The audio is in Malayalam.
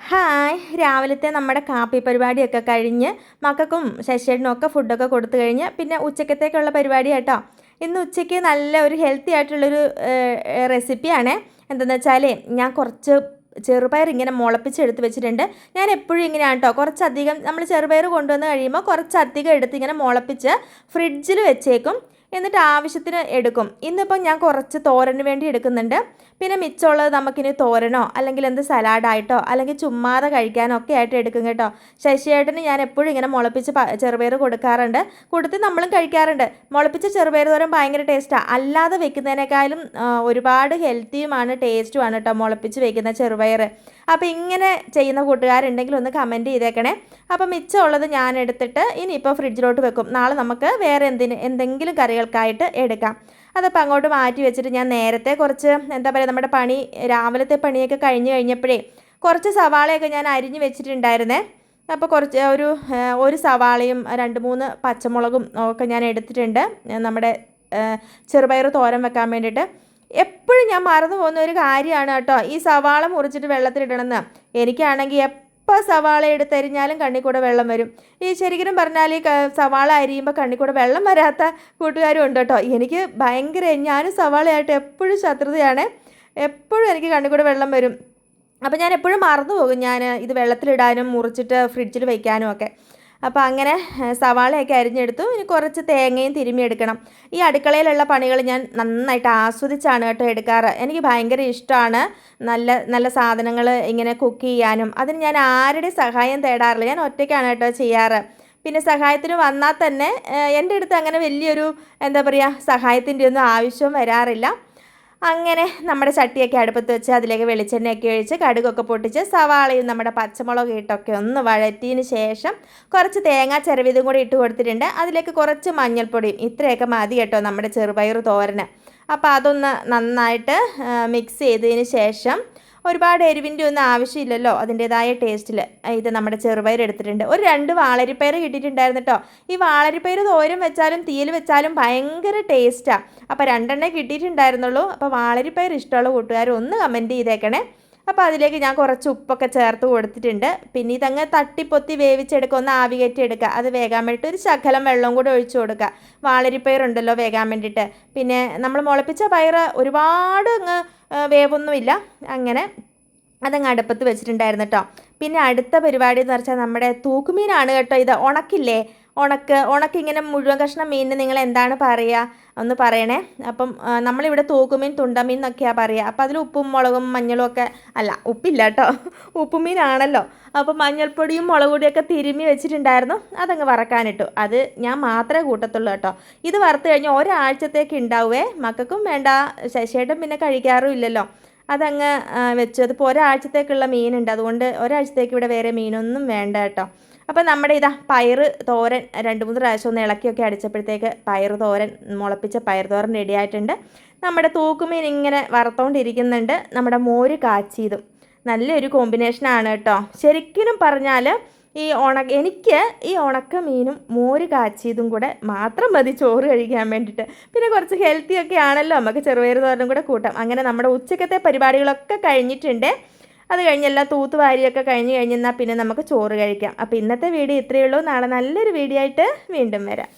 ഹായ്. രാവിലത്തെ നമ്മുടെ കാപ്പി പരിപാടിയൊക്കെ കഴിഞ്ഞ് മക്കൾക്കും ശശിയേട്ടനും ഒക്കെ ഫുഡൊക്കെ കൊടുത്തു കഴിഞ്ഞ് പിന്നെ ഉച്ചക്കത്തേക്കുള്ള പരിപാടി കേട്ടോ ഇന്ന് ഉച്ചയ്ക്ക് നല്ല ഒരു ഹെൽത്തി ആയിട്ടുള്ളൊരു റെസിപ്പിയാണ് എന്തെന്ന് വെച്ചാൽ ഞാൻ കുറച്ച് ചെറുപയർ ഇങ്ങനെ മുളപ്പിച്ചെടുത്ത് വെച്ചിട്ടുണ്ട്. ഞാൻ എപ്പോഴും ഇങ്ങനെയാണ് കേട്ടോ കുറച്ചധികം നമ്മൾ ചെറുപയർ കൊണ്ടുവന്ന് കഴിയുമ്പോൾ കുറച്ചധികം എടുത്ത് ഇങ്ങനെ മുളപ്പിച്ച് ഫ്രിഡ്ജിൽ വെച്ചേക്കും. എന്നിട്ട് ആവശ്യത്തിന് എടുക്കും. ഇന്നിപ്പം ഞാൻ കുറച്ച് തോരന് വേണ്ടി എടുക്കുന്നുണ്ട്. പിന്നെ മിച്ചമുള്ളത് നമുക്കിനി തോരനോ അല്ലെങ്കിൽ എന്ത് സലാഡായിട്ടോ അല്ലെങ്കിൽ ചുമ്മാതെ കഴിക്കാനോ ഒക്കെ ആയിട്ട് എടുക്കും കേട്ടോ. ശശിയേട്ടന് ഞാൻ എപ്പോഴും ഇങ്ങനെ മുളപ്പിച്ച് ചെറുപയർ കൊടുക്കാറുണ്ട്. കൊടുത്ത് നമ്മളും കഴിക്കാറുണ്ട്. മുളപ്പിച്ച ചെറുപയർ തോരൻ ഭയങ്കര ടേസ്റ്റാണ് അല്ലാതെ വെക്കുന്നതിനേക്കാളും ഒരുപാട് ഹെൽത്തിയുമാണ് ടേസ്റ്റുമാണ് കേട്ടോ മുളപ്പിച്ച് വെക്കുന്ന ചെറുപയർ. അപ്പോൾ ഇങ്ങനെ ചെയ്യുന്ന കൂട്ടുകാരുണ്ടെങ്കിൽ ഒന്ന് കമന്റ് ചെയ്തേക്കണേ. അപ്പോൾ മിച്ചമുള്ളത് ഞാൻ എടുത്തിട്ട് ഇനിയിപ്പോൾ ഫ്രിഡ്ജിലോട്ട് വെക്കും. നാളെ നമുക്ക് വേറെ എന്തിന് എന്തെങ്കിലും കറികൾക്കായിട്ട് എടുക്കാം. അതപ്പോൾ അങ്ങോട്ട് മാറ്റി വെച്ചിട്ട് ഞാൻ നേരത്തെ കുറച്ച് എന്താ പറയുക നമ്മുടെ പണി രാവിലത്തെ പണിയൊക്കെ കഴിഞ്ഞ് കഴിഞ്ഞപ്പോഴേ കുറച്ച് സവാളയൊക്കെ ഞാൻ അരിഞ്ഞ് വെച്ചിട്ടുണ്ടായിരുന്നേ. അപ്പോൾ കുറച്ച് ഒരു ഒരു സവാളയും രണ്ട് മൂന്ന് പച്ചമുളകും ഒക്കെ ഞാൻ എടുത്തിട്ടുണ്ട്. നമ്മുടെ ചെറുപയർ തോരൻ വെക്കാൻ വേണ്ടിയിട്ട്. എപ്പോഴും ഞാൻ മറന്നു പോകുന്ന ഒരു കാര്യമാണ് കേട്ടോ ഈ സവാള മുറിച്ചിട്ട് വെള്ളത്തിലിടണമെന്ന്. എനിക്കാണെങ്കിൽ എപ്പോൾ സവാള എടുത്തരിഞ്ഞാലും കണ്ണിൽ കൂടെ വെള്ളം വരും. ഈ ശരിക്കും പറഞ്ഞാൽ ഈ സവാള അരിയുമ്പോൾ കണ്ണിൽ കൂടെ വെള്ളം വരാത്ത കൂട്ടുകാരും ഉണ്ട് കേട്ടോ. എനിക്ക് ഭയങ്കര ഞാനും സവാളയായിട്ട് എപ്പോഴും ശത്രുതയാണ്. എപ്പോഴും എനിക്ക് കണ്ണിൽ കൂടെ വെള്ളം വരും. അപ്പോൾ ഞാൻ എപ്പോഴും മറന്നു പോകും ഞാൻ ഇത് വെള്ളത്തിലിടാനും മുറിച്ചിട്ട് ഫ്രിഡ്ജിൽ വയ്ക്കാനും ഒക്കെ. അപ്പോൾ അങ്ങനെ സവാളയൊക്കെ അരിഞ്ഞെടുത്തു. ഇനി കുറച്ച് തേങ്ങയും തിരുമ്മിയെടുക്കണം ഈ അടുക്കളയിലുള്ള പണികൾ ഞാൻ നന്നായിട്ട് ആസ്വദിച്ചാണ് കേട്ടോ എടുക്കാറ്. എനിക്ക് ഭയങ്കര ഇഷ്ടമാണ് നല്ല നല്ല സാധനങ്ങൾ ഇങ്ങനെ കുക്ക് ചെയ്യാനും. അതിന് ഞാൻ ആരുടെ സഹായം തേടാറില്ല. ഞാൻ ഒറ്റയ്ക്കാണ് കേട്ടോ ചെയ്യാറ്. പിന്നെ സഹായത്തിന് വന്നാൽ തന്നെ എന്റെ അടുത്ത് അങ്ങനെ വലിയൊരു എന്താ പറയുക സഹായത്തിന്റെ ഒന്നും ആവശ്യം വരാറില്ല. അങ്ങനെ നമ്മുടെ ചട്ടിയൊക്കെ അടുപ്പത്ത് വെച്ച് അതിലേക്ക് വെളിച്ചെണ്ണയൊക്കെ ഒഴിച്ച് കടുകൊക്കെ പൊട്ടിച്ച് സവാളയും നമ്മുടെ പച്ചമുളക് ഇട്ടൊക്കെ ഒന്ന് വഴറ്റിയതിന് ശേഷം കുറച്ച് തേങ്ങ ചെറുവിതും കൂടി ഇട്ട് കൊടുത്തിട്ടുണ്ട്. അതിലേക്ക് കുറച്ച് മഞ്ഞൾപ്പൊടിയും ഇത്രയൊക്കെ മതി കേട്ടോ നമ്മുടെ ചെറുപയർ തോരന്. അപ്പോൾ അതൊന്ന് നന്നായിട്ട് മിക്സ് ചെയ്തതിന് ശേഷം ഒരുപാട് എരിവിന്റെ ഒന്നും ആവശ്യമില്ലല്ലോ അതിന്റേതായ ടേസ്റ്റിൽ ഇത് നമ്മുടെ ചെറുപയർ എടുത്തിട്ടുണ്ട്. ഒരു രണ്ട് വാളരിപ്പയർ കിട്ടിയിട്ടുണ്ടായിരുന്നു കേട്ടോ ഈ വാളരിപ്പയർ തോരം വെച്ചാലും തീയിൽ വെച്ചാലും ഭയങ്കര ടേസ്റ്റാണ് അപ്പോൾ രണ്ടെണ്ണേ കിട്ടിയിട്ടുണ്ടായിരുന്നുള്ളൂ. അപ്പോൾ വാളരിപ്പയർ ഇഷ്ടമുള്ള കൂട്ടുകാർ ഒന്ന് കമന്റ് ചെയ്തേക്കണേ. അപ്പോൾ അതിലേക്ക് ഞാൻ കുറച്ച് ഉപ്പൊക്കെ ചേർത്ത് കൊടുത്തിട്ടുണ്ട്. പിന്നെ ഇതങ്ങ് തട്ടിപ്പൊത്തി വേവിച്ചെടുക്കുക. ഒന്ന് ആവി എടുക്കുക അത് വേകാൻ വേണ്ടിയിട്ട് ഒരു ശകലം വെള്ളം കൂടെ ഒഴിച്ചു കൊടുക്കുക. വാളരിപ്പയർ ഉണ്ടല്ലോ വേകാൻ വേണ്ടിയിട്ട്. പിന്നെ നമ്മൾ മുളപ്പിച്ച പയർ ഒരുപാട് അങ്ങ് വേവൊന്നുമില്ല. അങ്ങനെ അതങ്ങ് അടുപ്പത്ത് വെച്ചിട്ടുണ്ടായിരുന്നു കേട്ടോ. പിന്നെ അടുത്ത പരിപാടി എന്ന് വെച്ചാൽ നമ്മുടെ തൂക്കുമീനാണ് കേട്ടോ ഇത്. ഉണക്കില്ലേ? ഉണക്ക് ഉണക്ക് ഇങ്ങനെ മുഴുവൻ കഷ്ണം മീനിന് നിങ്ങൾ എന്താണ് പറയുക? ഒന്ന് പറയണേ. അപ്പം നമ്മളിവിടെ തൂക്കുമീൻ തുണ്ടമീൻ എന്നൊക്കെയാണ് പറയുക അപ്പം അതിൽ ഉപ്പും മുളകും മഞ്ഞളും ഒക്കെ അല്ല ഉപ്പില്ല കേട്ടോ. ഉപ്പുമീനാണല്ലോ. അപ്പം മഞ്ഞൾപ്പൊടിയും മുളക് പൊടിയൊക്കെ തിരുമ്മി വെച്ചിട്ടുണ്ടായിരുന്നു. അതങ്ങ് വറക്കാനിട്ടു. അത് ഞാൻ മാത്രമേ കൂട്ടത്തുള്ളൂ കേട്ടോ. ഇത് വറുത്ത് കഴിഞ്ഞാൽ ഒരാഴ്ചത്തേക്ക് ഉണ്ടാവുമേ മക്കൾക്കും വേണ്ട. ശശിയേട്ടൻ പിന്നെ കഴിക്കാറും ഇല്ലല്ലോ. അതങ്ങ് വെച്ചു. അതിപ്പോൾ ഒരാഴ്ചത്തേക്കുള്ള മീനുണ്ട്. അതുകൊണ്ട് ഒരാഴ്ചത്തേക്ക് ഇവിടെ വേറെ മീനൊന്നും വേണ്ട കേട്ടോ. അപ്പോൾ നമ്മുടെ ഇതാ പയറ് തോരൻ രണ്ട് മൂന്ന് പ്രാവശ്യം ഒന്ന് ഇളക്കിയൊക്കെ അടിച്ചപ്പോഴത്തേക്ക് പയറ് തോരൻ മുളപ്പിച്ച പയർ തോരൻ റെഡി ആയിട്ടുണ്ട്. നമ്മുടെ തൂക്കുമീൻ ഇങ്ങനെ വറുത്തോണ്ടിരിക്കുന്നുണ്ട്. നമ്മുടെ മോര് കാച്ചിയതും. നല്ലൊരു കോമ്പിനേഷനാണ് കേട്ടോ. ശരിക്കും പറഞ്ഞാൽ ഈ ഉണ എനിക്ക് ഈ ഉണക്ക മീനും മോര് കാച്ചിയതും കൂടെ മാത്രം മതി ചോറ് കഴിക്കാൻ വേണ്ടിയിട്ട് പിന്നെ കുറച്ച് ഹെൽത്തി ഒക്കെ ആണല്ലോ. നമുക്ക് ചെറുപയർ തോരനും കൂടെ കൂട്ടാം. അങ്ങനെ നമ്മുടെ ഉച്ചക്കത്തെ പരിപാടികളൊക്കെ കഴിഞ്ഞിട്ടുണ്ട്. അത് കഴിഞ്ഞ് എല്ലാം തൂത്തുവാരിയൊക്കെ കഴിഞ്ഞ് കഴിഞ്ഞെന്നാൽ പിന്നെ നമുക്ക് ചോറ് കഴിക്കാം. അപ്പോൾ ഇന്നത്തെ വീഡിയോ ഇത്രയേ ഉള്ളൂ. നാളെ നല്ലൊരു വീഡിയോ ആയിട്ട് വീണ്ടും വരാം.